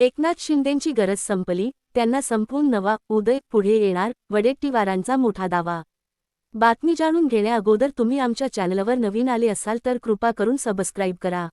एकनाथ शिंदेंची गरज संपली त्यांना संपवून नवा उदय पुढे येणार वडेट्टीवारांचा मोठा दावा. बातमी जाणून घेण्याअगोदर तुम्ही आमच्या चॅनलवर नवीन आले असाल तर कृपा करून सबस्क्राईब करा.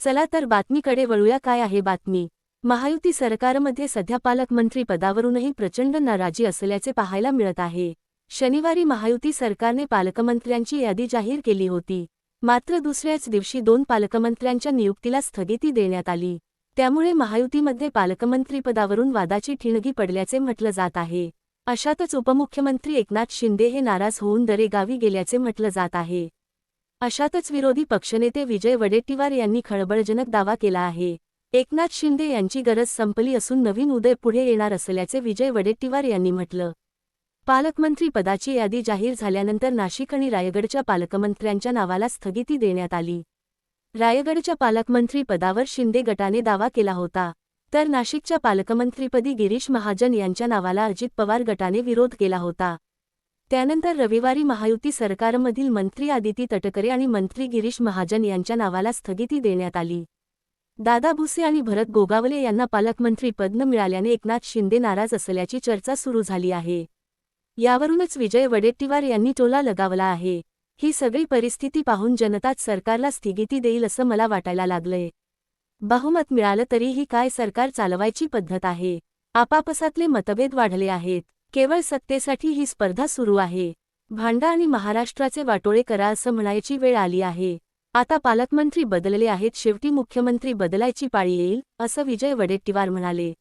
चला तर बातमीकडे वळूया काय आहे बातमी. महायुती सरकारमध्ये सध्या पालकमंत्री पदावरूनही प्रचंड नाराजी असल्याचे पाहायला मिळत आहे. शनिवारी महायुती सरकारने पालकमंत्र्यांची यादी जाहीर केली होती. मात्र दुसऱ्याच दिवशी दोन पालकमंत्र्यांच्या नियुक्तीला स्थगिती देण्यात आली. त्यामुळे महायुतीमध्ये पालकमंत्रीपदावरून वादाची ठिणगी पडल्याचे म्हटलं जात आहे. अशातच उपमुख्यमंत्री एकनाथ शिंदे हे नाराज होऊन दरेगावी गेल्याचे म्हटलं जात आहे. अशातच विरोधी पक्षनेते विजय वडेट्टीवार यांनी खळबळजनक दावा केला आहे. एकनाथ शिंदे यांची गरज संपली असून नवीन उदय पुढे येणार असल्याचे विजय वडेट्टीवार यांनी म्हटलं. पालकमंत्री पदाची यादी जाहीर झाल्यानंतर नाशिक आणि रायगडच्या पालकमंत्र्यांच्या नावाला स्थगिती देण्यात आली. रायगडच्या पालकमंत्री पदावर शिंदे गटाने दावा केला होता. तर नाशिकच्या पालकमंत्रीपदी गिरीश महाजन यांच्या नावाला अजित पवार गटाने विरोध केला होता. त्यानंतर रविवारी महायुती सरकारमधील मंत्री आदिती तटकरे आणि मंत्री गिरीश महाजन यांच्या नावाला स्थगिती देण्यात आली. दादा भुसे आणि भरत गोगावले यांना पालकमंत्री पद्म न मिळाल्याने एकनाथ शिंदे नाराज असल्याची चर्चा सुरू झाली आहे. यावरूनच विजय वडेट्टीवार यांनी टोला लगावला आहे. ही सगळी परिस्थिती पाहून जनताच सरकारला स्थगिती देईल असं मला वाटायला लागलंय. बहुमत मिळालं तरीही काय सरकार चालवायची पद्धत आहे? आपापसातले मतभेद वाढले आहेत. केवळ सत्तेसाठी ही स्पर्धा सुरू आहे. भांडा आणि महाराष्ट्राचे वाटोळे करा असं म्हणायची वेळ आली आहे. आता पालकमंत्री बदलले आहेत. शेवटी मुख्यमंत्री बदलायची पाळी येईल असं विजय वडेट्टीवार म्हणाले.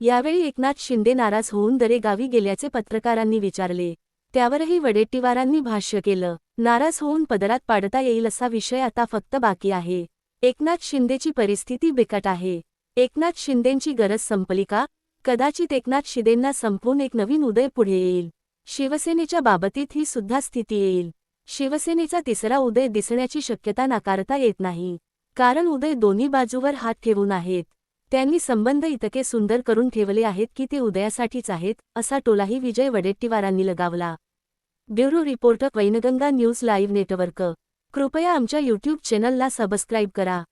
यावेळी एकनाथ शिंदे नाराज होऊन दरेगावी गेल्याचे पत्रकारांनी विचारले. त्यावरही वडेट्टीवारांनी भाष्य केलं. नाराज होऊन पदरात पाडता येईल असा विषय आता फक्त बाकी आहे. एकनाथ शिंदेची परिस्थिती बिकट आहे. एकनाथ शिंदेंची गरज संपली का? कदाचित एकनाथ शिंदेंना संपवून एक नवीन उदय पुढे येईल. शिवसेनेच्या बाबतीत ही सुद्धा स्थिती येईल. शिवसेनेचा तिसरा उदय दिसण्याची शक्यता नाकारता येत नाही. कारण उदय दोन्ही बाजूवर हात ठेवून आहेत. त्यांनी संबंध इतके सुंदर करून ठेवले आहेत की ते उदयासाठीच आहेत असा टोलाही विजय वडेट्टीवारांनी लगावला. Bureau reporter Wainganga news live network. कृपया आमच्या यूट्यूब चॅनलला सबस्क्राईब करा.